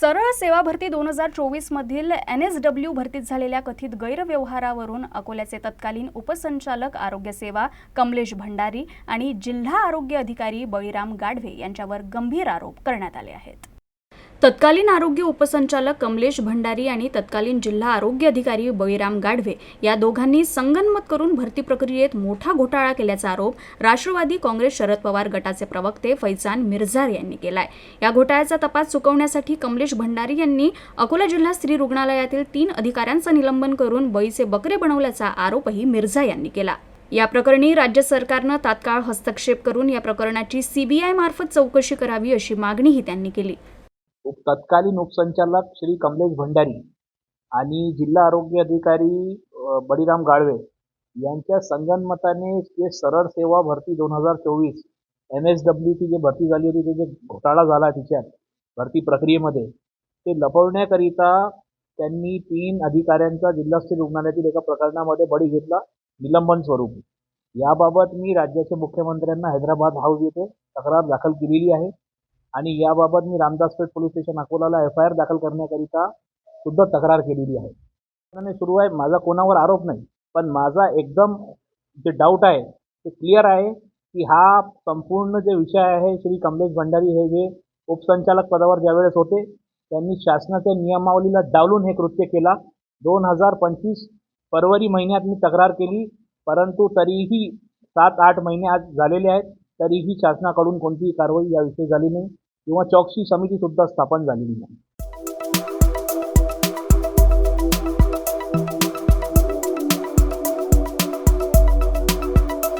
सरळ सेवा भरती दोन हजार चोवीसमधील एन एस डब्ल्यू भरतीत झालेल्या कथित गैरव्यवहारावरून अकोल्याचे तत्कालीन उपसंचालक आरोग्य सेवा कमलेश भंडारी आणि जिल्हा आरोग्य अधिकारी बळीराम गाढवे यांच्यावर गंभीर आरोप करण्यात आले आहेत. तत्कालीन आरोग्य उपसंचालक कमलेश भंडारी आणि तत्कालीन जिल्हा आरोग्य अधिकारी बळीराम गाढवे या दोघांनी संगनमत करून भरती प्रक्रियेत मोठा घोटाळा केल्याचा आरोप राष्ट्रवादी काँग्रेस शरद पवार गटाचे प्रवक्ते फैजान मिर्झार यांनी केलाय. या घोटाळ्याचा तपास चुकवण्यासाठी कमलेश भंडारी यांनी अकोला जिल्हा स्त्री रुग्णालयातील तीन अधिकाऱ्यांचं निलंबन करून बळीचे बकरे बनवल्याचा आरोपही मिर्झा यांनी केला. या प्रकरणी राज्य सरकारनं तात्काळ हस्तक्षेप करून या प्रकरणाची सीबीआय मार्फत चौकशी करावी अशी मागणीही त्यांनी केली. तत्कालीन उपसंचालक श्री कमलेश भंडारी आणि जिल्हा आरोग्य अधिकारी बळीराम गाळवे यांच्या संगनमताने जे सरळ सेवा भरती दोन हजार चोवीस एम एस डब्ल्यूची जी भरती झाली होती ते जे घोटाळा झाला तिच्यात भरती प्रक्रियेमध्ये ते लपवण्याकरिता त्यांनी तीन अधिकाऱ्यांचा जिल्हास्तरीय रुग्णालयातील एका प्रकरणामध्ये बळी घेतला निलंबन स्वरूपी. याबाबत मी राज्याच्या मुख्यमंत्र्यांना हैदराबाद हाऊस येथे तक्रार दाखल केलेली आहे. आणि याबाबत मी रामदासपेठ पोलीस स्टेशन अकोलाला एफ आय आर दाखल करण्याकरिता सुद्धा तक्रार केलेली आहे. सुरू आहे. माझा कोणावर आरोप नाही. पण माझा एकदम जे डाऊट आहे ते क्लिअर आहे की हा संपूर्ण जे विषय आहे श्री कमलेश भंडारी हे जे उपसंचालक पदावर ज्यावेळेस होते त्यांनी शासनाच्या नियमावलीला डावलून हे कृत्य केला. दोन हजार पंचवीस फरवरी महिन्यात मी तक्रार केली. परंतु तरीही सात आठ महिने आज झालेले आहेत. तरीही शासनाकडून कोणतीही कारवाई याविषयी झाली नाही. किंवा चौकशी समिती सुद्धा स्थापन झालेली नाही.